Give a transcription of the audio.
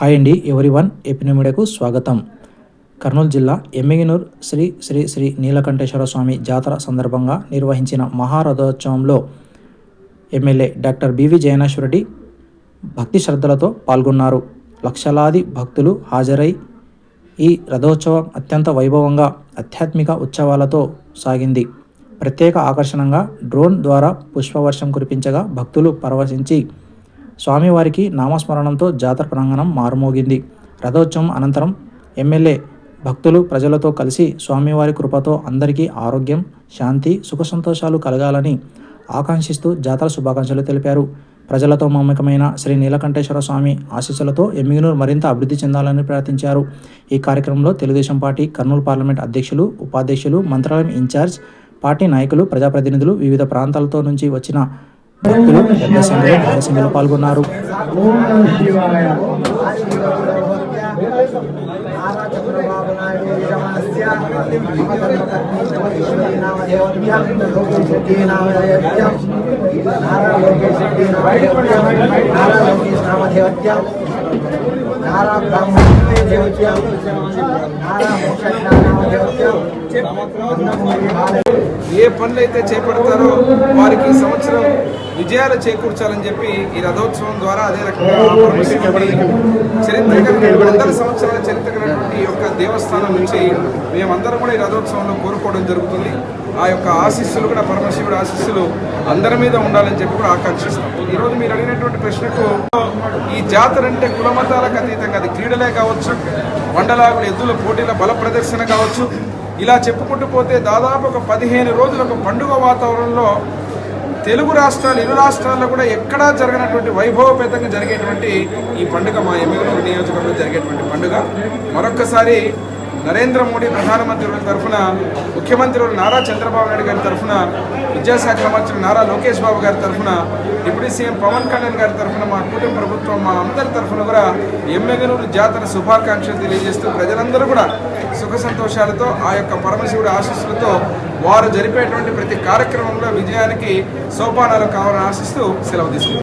Hi అండి ఎవరి one ఎపినమిడకు స్వాగతం. కర్నూలు జిల్లా ఎమ్మిగినూర్ శ్రీ శ్రీ శ్రీ నీలకంఠేశ్వర స్వామి జాతర సందర్భంగా నిర్వహించిన మహారథోత్సవంలో ఎమ్మెల్యే డాక్టర్ బివి జయనాశ్వరెడ్డి భక్తి శ్రద్ధలతో పాల్గొన్నారు. లక్షలాది భక్తులు హాజరై ఈ రథోత్సవం అత్యంత వైభవంగా ఆధ్యాత్మిక ఉత్సవాలతో సాగింది. ప్రత్యేక ఆకర్షణగా డ్రోన్ ద్వారా పుష్పవర్షం కురిపించగా భక్తులు పరవశించి స్వామివారికి నామస్మరణంతో జాతర ప్రాంగణం మారుమోగింది. రథోత్సవం అనంతరం ఎమ్మెల్యే భక్తులు ప్రజలతో కలిసి స్వామివారి కృపతో అందరికీ ఆరోగ్యం శాంతి సుఖ సంతోషాలు కలగాలని ఆకాంక్షిస్తూ జాతర శుభాకాంక్షలు తెలిపారు. ప్రజలతో మమ్మకమైన శ్రీ నీలకంఠేశ్వర స్వామి ఆశీస్సులతో ఎమ్మిగనూరు మరింత అభివృద్ధి చెందాలని ప్రార్థించారు. ఈ కార్యక్రమంలో తెలుగుదేశం పార్టీ కర్నూలు పార్లమెంట్ అధ్యక్షులు ఉపాధ్యక్షులు మంత్రాలయం ఇన్ఛార్జ్ పార్టీ నాయకులు ప్రజాప్రతినిధులు వివిధ ప్రాంతాలతో నుంచి వచ్చిన భక్తులు పెద్ద సంఖ్యలో పాల్గొన్నారు నారా చంద్రబాబు నాయుడు విరమణస్య నామదేవత్యం లోకేష్ రెడ్డి నామదేవత్యం నారా లోకేష్ నారా లోకేష్ నారా బ్రాహ్మణ నారా మోక్ష ఏ పనులైతే చేపడతారో వారికి ఈ సంవత్సరం విజయాలు చేకూర్చాలని చెప్పి ఈ రథోత్సవం ద్వారా అదే రకంగా ఆ పరమశివుడి చరిత్ర వందల సంవత్సరాల చరిత్ర దేవస్థానం నుంచి మేమందరం కూడా ఈ రథోత్సవంలో కోరుకోవడం జరుగుతుంది. ఆ యొక్క ఆశీస్సులు కూడా పరమశివుడి ఆశీస్సులు అందరి మీద ఉండాలని చెప్పి కూడా ఆకాంక్షిస్తాం ఈరోజు మీరు అడిగినటువంటి ప్రశ్నకు ఈ జాతర అంటే కులమతాలకు అతీతంగా అది క్రీడలే కావచ్చు వండలాగుల ఎద్దుల పోటీల బల ప్రదర్శన కావచ్చు. ఇలా చెప్పుకుంటూ పోతే దాదాపు ఒక పదిహేను రోజులు ఒక పండుగ వాతావరణంలో తెలుగు రాష్ట్రాలు ఇరు రాష్ట్రాల్లో కూడా ఎక్కడా జరగనటువంటి వైభవపేతంగా జరిగేటువంటి ఈ పండుగ మా ఎమ్మెల్యేలు నియోజకవర్గంలో జరిగేటువంటి పండుగ. మరొక్కసారి నరేంద్ర మోడీ ప్రధానమంత్రి వారి తరఫున ముఖ్యమంత్రి నారా చంద్రబాబు నాయుడు గారి తరఫున విద్యాశాఖ మంత్రి నారా లోకేష్ బాబు గారి తరఫున డిప్యూటీ సీఎం పవన్ కళ్యాణ్ గారి తరఫున మా కుటుంబ ప్రభుత్వం మా అందరి తరఫున కూడా ఎమ్మెగనూరు జాతర శుభాకాంక్షలు తెలియజేస్తూ ప్రజలందరూ కూడా సుఖ సంతోషాలతో ఆ యొక్క పరమశివుడి ఆశీస్సులతో వారు జరిపేటువంటి ప్రతి కార్యక్రమంలో విజయానికి సోపానాలు కావాలని ఆశిస్తూ సెలవు తీసుకుంటారు